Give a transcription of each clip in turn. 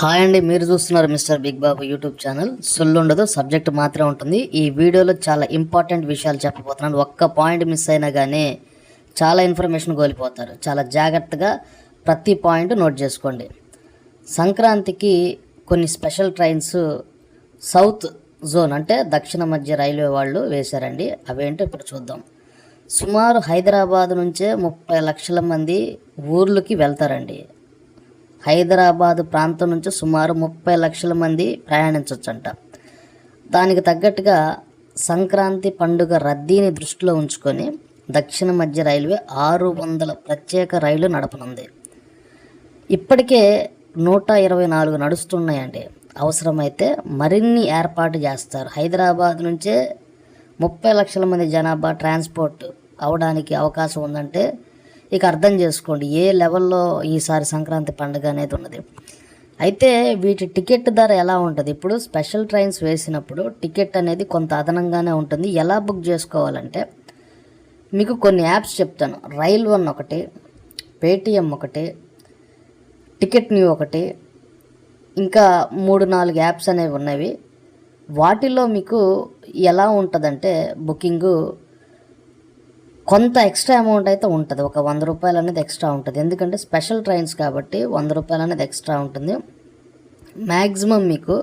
Hi అండి మీరు చూస్తున్నారు mister big Babu YouTube channel. సొల్లు ఉండదు సబ్జెక్ట్ మాత్రమే ఉంటుంది. ఈ వీడియోలో చాలా ఇంపార్టెంట్ విషయాలు చెప్పబోతున్నాను. ఒక్క పాయింట్ మిస్ అయినా కానీ చాలా ఇన్ఫర్మేషన్ కోల్పోతారు. చాలా జాగ్రత్తగా ప్రతి పాయింట్ నోట్ చేసుకోండి. సంక్రాంతికి కొన్ని స్పెషల్ ట్రైన్స్ సౌత్ జోన్ అంటే దక్షిణ మధ్య రైల్వే వాళ్ళు వేశారండి. అవేంటో ఇప్పుడు చూద్దాం. సుమారు హైదరాబాద్ నుంచే ముప్పై లక్షల మంది ఊర్లకి వెళ్తారండి. హైదరాబాదు ప్రాంతం నుంచి సుమారు ముప్పై లక్షల మంది ప్రయాణించవచ్చంట దానికి తగ్గట్టుగా సంక్రాంతి పండుగ రద్దీని దృష్టిలో ఉంచుకొని దక్షిణ మధ్య రైల్వే ఆరు వందల ప్రత్యేక రైలు నడపనుంది. ఇప్పటికే నూట ఇరవై నాలుగు నడుస్తున్నాయండి. అవసరమైతే మరిన్ని ఏర్పాటు చేస్తారు. హైదరాబాద్ నుంచే ముప్పై లక్షల మంది జనాభా ట్రాన్స్పోర్ట్ అవడానికి అవకాశం ఉందంటే ఇక అర్థం చేసుకోండి ఏ లెవెల్లో ఈసారి సంక్రాంతి పండుగ అనేది ఉన్నది. అయితే వీటి టికెట్ ధర ఎలా ఉంటుంది? ఇప్పుడు స్పెషల్ ట్రైన్స్ వేసినప్పుడు టికెట్ అనేది కొంత అదనంగానే ఉంటుంది. ఎలా బుక్ చేసుకోవాలంటే మీకు కొన్ని యాప్స్ చెప్తాను. రైల్ వన్ ఒకటి పేటిఎం ఒకటి టికెట్ న్యూ ఒకటి ఇంకా మూడు నాలుగు యాప్స్ అనేవి ఉన్నవి. వాటిలో మీకు ఎలా ఉంటుందంటే బుకింగు కొంత ఎక్స్ట్రా అమౌంట్ అయితే ఉంటుంది. ఒక వంద రూపాయలు అనేది ఎక్స్ట్రా ఉంటుంది. ఎందుకంటే స్పెషల్ ట్రైన్స్ కాబట్టి వంద రూపాయలు అనేది ఎక్స్ట్రా ఉంటుంది. మ్యాక్సిమం మీకు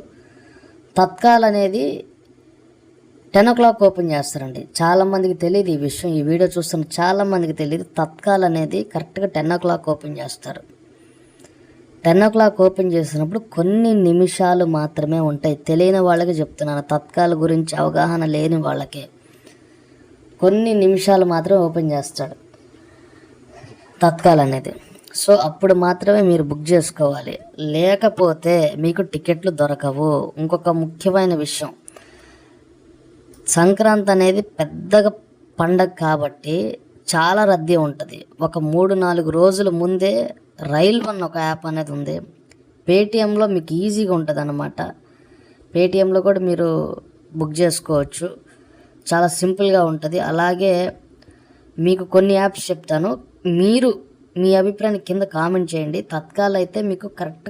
తత్కాల్ అనేది టెన్ ఓ క్లాక్ ఓపెన్ చేస్తారండి. చాలామందికి తెలియదు ఈ విషయం. ఈ వీడియో చూస్తున్న చాలామందికి తెలియదు. తత్కాల్ అనేది కరెక్ట్గా టెన్ ఓ క్లాక్ ఓపెన్ చేస్తారు. టెన్ ఓ క్లాక్ ఓపెన్ చేసినప్పుడు కొన్ని నిమిషాలు మాత్రమే ఉంటాయి. తెలియని వాళ్ళకి చెప్తున్నాను. తత్కాల గురించి అవగాహన లేని వాళ్ళకే. కొన్ని నిమిషాలు మాత్రం ఓపెన్ చేస్తాడు. తత్కాల్ అనేది సో అప్పుడు మాత్రమే మీరు బుక్ చేసుకోవాలి. లేకపోతే మీకు టికెట్లు దొరకవు. ఇంకొక ముఖ్యమైన విషయం. సంక్రాంతి అనేది పెద్దగా పండగ కాబట్టి చాలా రద్దీ ఉంటుంది. ఒక మూడు నాలుగు రోజుల ముందే రైల్ వన్ ఒక యాప్ అనేది ఉంది. పేటిఎంలో మీకు ఈజీగా ఉంటుంది అనమాట పేటిఎంలో కూడా మీరు బుక్ చేసుకోవచ్చు. చాలా సింపుల్గా ఉంటుంది. అలాగే మీకు కొన్ని యాప్స్ చెప్తాను. మీరు మీ అభిప్రాయాన్ని కింద కామెంట్ చేయండి. తత్కాల్ అయితే మీకు కరెక్ట్